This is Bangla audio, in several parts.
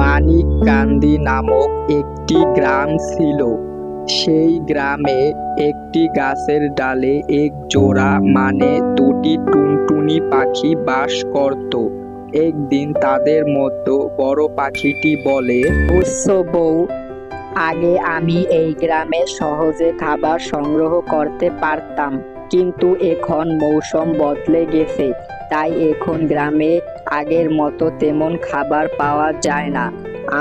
মানিককান্দি নামক একটি গ্রাম ছিল। সেই গ্রামে একটি গাছের ডালে এক জোড়া মানে দুটি টুনটুনি পাখি বাস করত। একদিন তাদের মধ্যে বড় পাখিটি বলে বুঝছ বউ, আগে আমি এই গ্রামে সহজে খাবার সংগ্রহ করতে পারতাম। কিন্তু এখন মৌসুম বদলে গেছে, তাই এখন গ্রামে আগের মতো তেমন খাবার পাওয়া যায় না।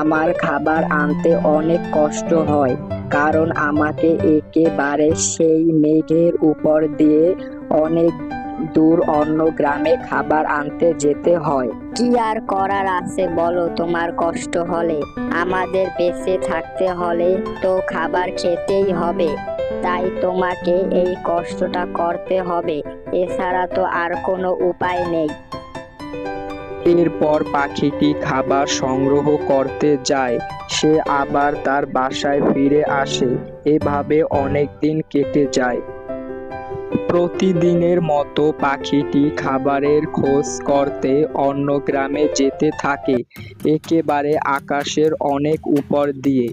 আমার খাবার আনতে অনেক কষ্ট হয়, কারণ আমাকে একেবারে সেই মেঘের উপর দিয়ে অনেক দূর অন্য গ্রামে খাবার আনতে যেতে হয়। কি আর করার আছে বলো তোমার কষ্ট হলে? আমাদের বেঁচে থাকতে হলে তো খাবার খেতেই হবে। তাই তোমাকে এই কষ্টটা করতে হবে। এছাড়া তো আর কোনো উপায় নেই। এরপর পাখিটি খাবার সংগ্রহ করতে যায়। সে আবার তার বাসায় ফিরে আসে। এভাবে অনেক দিন কেটে যায়। প্রতিদিনের মতো পাখিটি খাবারের খোঁজ করতে অন্য গ্রামে যেতে থাকে। একেবারে আকাশের অনেক উপর দিয়ে।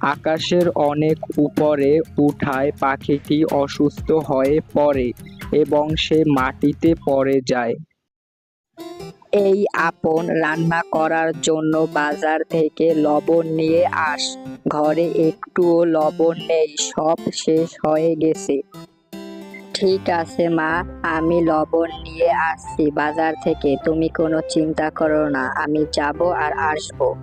আকাশের অনেক উপরে উঠায় পাখিটি অসুস্থ হয়ে পড়ে এবং সে মাটিতে পড়ে যায়। এই আপন রান্না করার জন্য বাজার থেকে লবণ নিয়ে আস। ঘরে একটুও লবণ নেই, সব শেষ হয়ে গেছে। ঠিক আছে মা, আমি লবণ নিয়ে আসছি বাজার থেকে, তুমি কোনো চিন্তা করো না, আমি যাব আর আসব।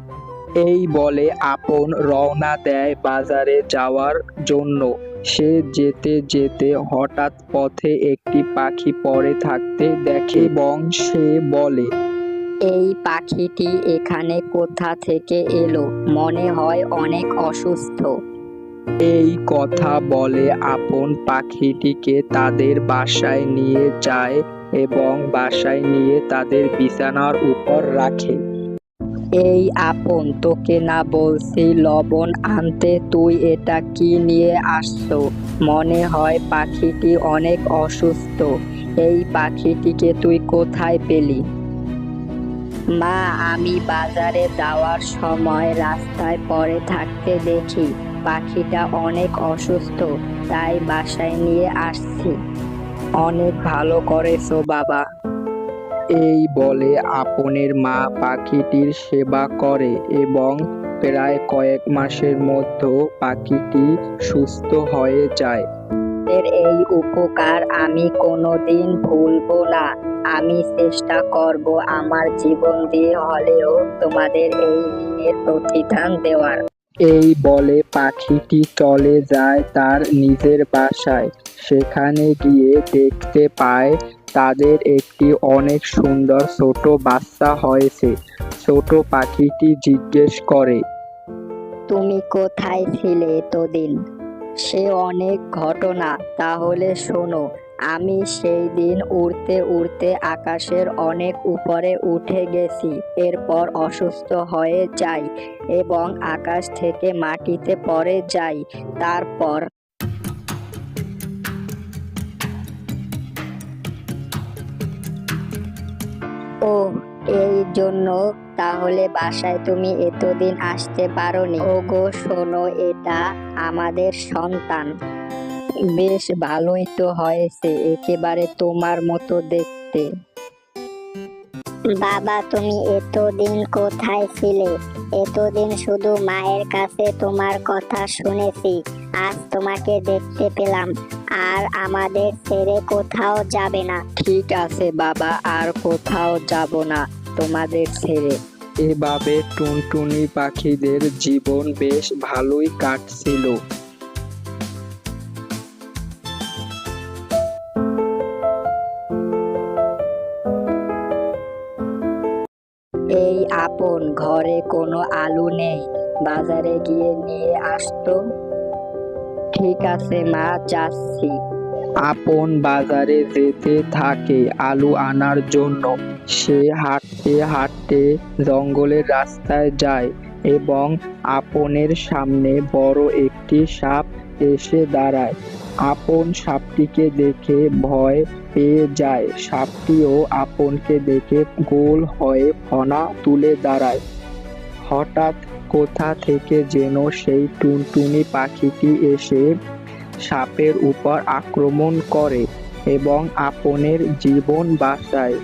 এই বলে আপন রওনা দেয় বাজারে যাওয়ার জন্য। সে যেতে যেতে হঠাৎ পথে একটি পাখি পড়ে থাকতে দেখে এবং সে বলে এই পাখিটি এখানে কোথা থেকে এলো? মনে হয় অনেক অসুস্থ। এই কথা বলে আপন পাখিটিকে তাদের বাসায় নিয়ে যায় এবং বাসায় নিয়ে তাদের বিছানার উপর রাখে। এই আপন তোকে না বলছি, লবণ আনতে তুই এটা কি নিয়ে আসছো? মনে হয় পাখিটি অনেক অসুস্থ। এই পাখিটিকে তুই কোথায় পেলি? মা, আমি বাজারে যাওয়ার সময় রাস্তায় পড়ে থাকতে দেখি পাখিটা অনেক অসুস্থ, তাই বাসায় নিয়ে আসছি। অনেক ভালো করেছ বাবা। এই বলে আপনের মা পাখিটির সেবা করে এবং প্রায় কয়েক মাসের মধ্যে পাখিটি সুস্থ হয়ে যায়। এর এই উপকার আমি কোনোদিন ভুলবো না। আমি চেষ্টা করব আমার জীবন দিয়ে হলেও তোমাদের এই ঋণের প্রতিদান দেওয়ার। এই বলে পাখিটি চলে যায় তার নিজের বাসায়। সেখানে গিয়ে দেখতে পায় তাদের একটি অনেক সুন্দর ছোট বাচ্চা হয়েছে। ছোট পাখিটি জিজ্ঞেস করে, তুমি কোথায় ছিলে এতদিন? সে অনেক ঘটনা, তাহলে শোনো, আমি সেই দিন উড়তে উড়তে আকাশের অনেক উপরে উঠে গেছি, এরপর অসুস্থ হয়ে যাই এবং আকাশ থেকে মাটিতে পড়ে যাই, তারপর এই জন্য তাহলে বাসায় তুমি এতদিন আসতে পারোনি। ওগো, শোনো, এটা আমাদের সন্তান। বেশ ভালোই তো হয়েছে, একেবারে তোমার মতো দেখতে। বাবা, তুমি এতদিন কোথায় ছিলে? এতদিন শুধু মায়ের কাছে তোমার কথা শুনেছি। আজ তোমাকে দেখতে পেলাম। আর আমাদের ছেড়ে কোথাও যাবে না। ঠিক আছে বাবা আর কোথাও যাব না তোমাদের ছেড়ে। এভাবে টুনটুনি পাখিদের জীবন বেশ ভালোই কাটছিল। এই আপন ঘরে কোনো আলু নেই। বাজারে গিয়ে নিয়ে আসতো। ঠিক আছে, মা, যাচ্ছি। আপন বাজারে যেতে থাকে আলু আনার জন্য। সে হাঁটতে হাঁটতে জঙ্গলের রাস্তায় যায় এবং আপনের সামনে বড় একটি সাপ এসে দাঁড়ায়। আপন সাপটিকে দেখে ভয় পেয়ে যায়। সাপটিও আপনকে দেখে গোল হয়ে ফনা তুলে দাঁড়ায়। হঠাৎ কোথা থেকে যেন সেই টুনটুনি পাখিটি এসে সাপের উপর আক্রমণ করে এবং আপনের জীবন বাঁচায়।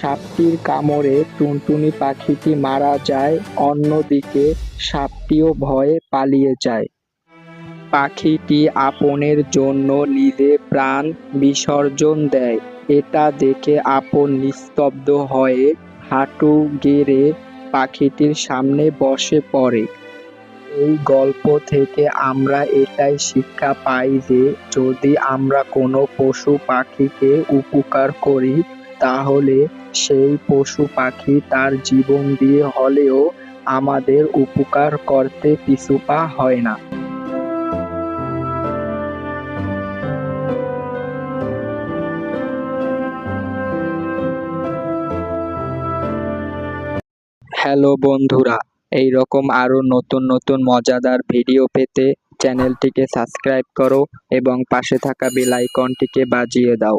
সাপটির কামড়ে টুনটুনি পাখিটি মারা যায়, অন্যদিকে সাপটিও ভয়ে পালিয়ে যায়। পাখিটি আপনের জন্য নিজে প্রাণ বিসর্জন দেয়। এটা দেখে আপন নিস্তব্ধ হয়ে হাঁটু গেড়ে পাখিটির সামনে বসে পড়ে। এই গল্প থেকে আমরা এটাই শিক্ষা পাই যে, যদি আমরা কোনো পশু পাখিকে উপকার করি, তাহলে সেই পশু পাখি তার জীবন দিয়ে হলেও আমাদের উপকার করতে পিছুপা হয় না। হ্যালো বন্ধুরা এই রকম আরও নতুন নতুন মজাদার ভিডিও পেতে চ্যানেলটিকে সাবস্ক্রাইব করো এবং পাশে থাকা বেল আইকনটিকে বাজিয়ে দাও।